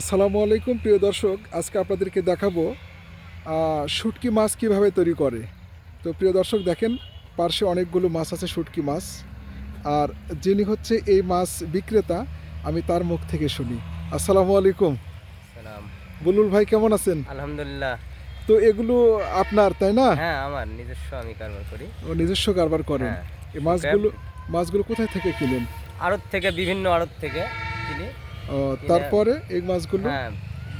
আসসালামু আলাইকুম প্রিয় দর্শক। আজকে আপনাদেরকে দেখাবো শুটকি মাছ কীভাবে তৈরি করে। তো প্রিয় দর্শক দেখেন পার্শ্বে অনেকগুলো মাছ আছে শুটকি মাছ। আর যিনি হচ্ছে এই মাছ বিক্রেতা আমি তার মুখ থেকে শুনি। আসসালামু আলাইকুম। বুলুল ভাই কেমন আছেন? আলহামদুলিল্লাহ। তো এগুলো আপনার তাই না? হ্যাঁ আমার নিজস্ব আমি কারবার করি। ও নিজস্ব কারবার করেন। হ্যাঁ। এই মাছগুলো মাছগুলো কোথায় থেকে কিনেন? আড়ত থেকে বিভিন্ন আড়ত থেকে কিনি। তারপরে এই মাছগুলো? হ্যাঁ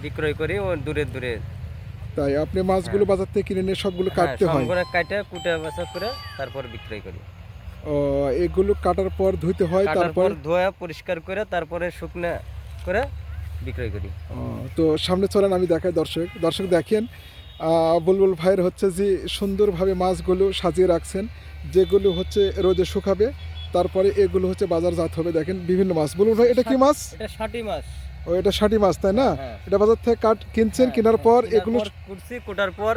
বিক্রয় করি ও দূরে দূরে। তাই আপনি মাছগুলো বাজার থেকে কিনে নিয়ে সবগুলো হ্যাঁ, কাটতে হয়? সম্পূর্ণ কাটে কুটে বাছা করে তারপর বিক্রয় করি। ও, এগুলো কাটার পর ধুইতে হয় তারপর? ধোয়া পরিষ্কার করে তারপরে শুকনো করে বিক্রয় করি। তো সামনে চলেন আমি দেখাই দর্শক। দর্শক দেখেন বুলবুল ভাইয়ের হচ্ছে যে সুন্দরভাবে মাছগুলো সাজিয়ে রাখছেন যেগুলো হচ্ছে রোদে শুকাবে তারপরে এগুলো হচ্ছে বাজারজাত হবে দেখেন বিভিন্ন মাছ। বুলবুল ভাই এটা কি মাছ? এটা ষাটি মাছ। ও এটা ষাটি মাছ তাই না? হ্যাঁ। এটা বাজার থেকে কাট কিনছেন হ্যাঁ, কেনার পর এগুলো কুটছি কুটার পর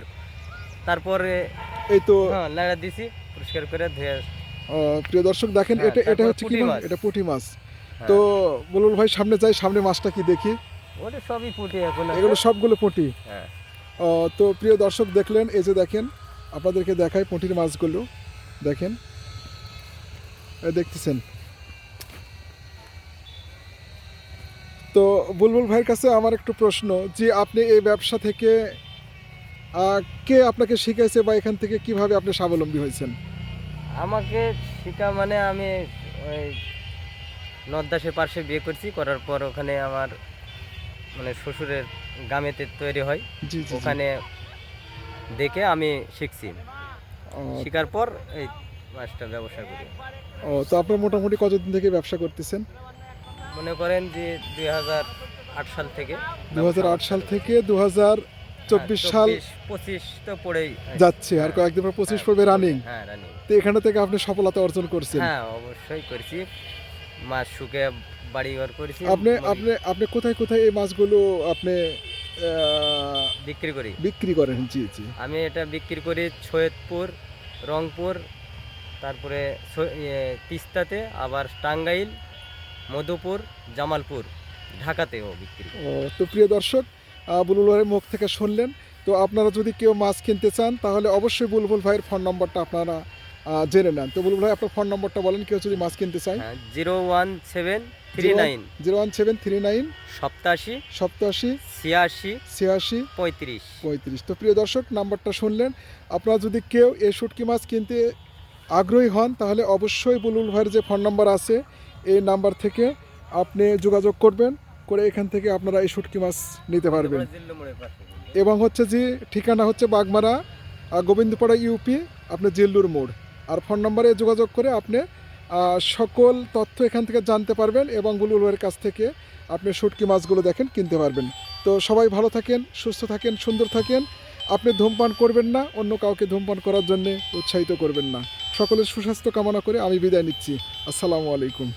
তারপরে এই তো হ্যাঁ লাড়া দিছি পরিষ্কার করে ধুয়ে প্রিয় দর্শক দেখেন এটা এটা হচ্ছে কি মাছ। এটা পুঁটি মাছ। তো বুলবুল ভাই সামনে যাই সামনে মাছটা কি দেখি? ওটা সবই ফুটে এখন এগুলো সবগুলো পুঁটি। হ্যাঁ। তো প্রিয় দর্শক দেখলেন এই যে দেখেন আপনাদেরকে দেখাই পুঁটির মাছগুলো। দেখেন। দেখতেছেন। তো বুলবুল ভাইয়ের কাছে আমার একটু প্রশ্ন যে আপনি এই ব্যবসা থেকে কে আপনাকে শিখাইছে বা এখান থেকে কীভাবে আপনি স্বাবলম্বী হয়েছেন? আমাকে শিখা মানে আমি ওই নদাসের পাশে বিয়ে করছি করার পর ওখানে আমার মানে শ্বশুরের গ্রামেতে তৈরি হয়। ওখানে দেখে আমি শিখছি। শিখার পর এই মাছটা ব্যবসা করি। ও তো আপনার মোটামুটি কতদিন থেকে ব্যবসা করতেছেন? মনে করেন যে দুই হাজার আট সাল থেকে দু হাজার আট সাল থেকে দু চব্বিশ হ্যাঁ, সাল পঁচিশ তো পড়েই যাচ্ছে আর কয়েকদিন পর পঁচিশ পড়বে রানিং হ্যাঁ রানিং তো এখানে থেকে আপনি সফলতা অর্জন করছেন। হ্যাঁ অবশ্যই করছি। মাছ শুকে বাড়ি ঘর করেছি। আপনি আপনি আপনি কোথায় কোথায় এই মাছগুলো আপনি বিক্রি করি। বিক্রি করেন? জি জি। আমি এটা বিক্রি করি সৈয়দপুর রংপুর তারপরে ইয়ে, তিস্তাতে আবার টাঙ্গাইল মধুপুর জামালপুর ঢাকাতেও বিক্রি। ও তো প্রিয় দর্শক আহ, বুলবুল ভাইয়ের মুখ থেকে শুনলেন। তো আপনারা যদি কেউ মাছ কিনতে চান তাহলে অবশ্যই বুলবুল ভাইয়ের ফোন নম্বরটা আপনারা জেনে নেন। তো বুলবুল ভাই আপনার ফোন নম্বরটা বলেন কেউ যদি মাছ কিনতে চায়। হ্যাঁ zero one seven three nine. Zero one seven three nine. সপ্তাশি। সপ্তাশি। ছিয়াশি। ছিয়াশি। পঁয়ত্রিশ। পঁয়ত্রিশ। তো প্রিয় দর্শক নাম্বারটা শুনলেন। আপনারা যদি কেউ এই শুটকি মাছ কিনতে আগ্রহী হন, তাহলে অবশ্যই বুলবুল ভাইয়ের যে ফোন নাম্বার আছে, এই নাম্বার থেকে আপনি যোগাযোগ করবেন, করে এখান থেকে আপনারা এই শুটকি মাছ নিতে পারবেন। এবং হচ্ছে যে ঠিকানা হচ্ছে বাগমারা গোবিন্দপাড়া ইউপি আপনি জিল্লুর মোড়। আর ফোন নম্বরে যোগাযোগ করে আপনি সকল তথ্য এখান থেকে জানতে পারবেন এবং বুলবুল ভাইয়ের কাছ থেকে আপনি শুটকি মাছগুলো দেখেন, কিনতে পারবেন। তো সবাই ভালো থাকেন, সুস্থ থাকেন, সুন্দর থাকেন। আপনি ধূমপান করবেন না, অন্য কাউকে ধূমপান করার জন্য উৎসাহিত করবেন না। সকলের সুস্বাস্থ্য কামনা করে আমি বিদায় নিচ্ছি। আসসালামু আলাইকুম।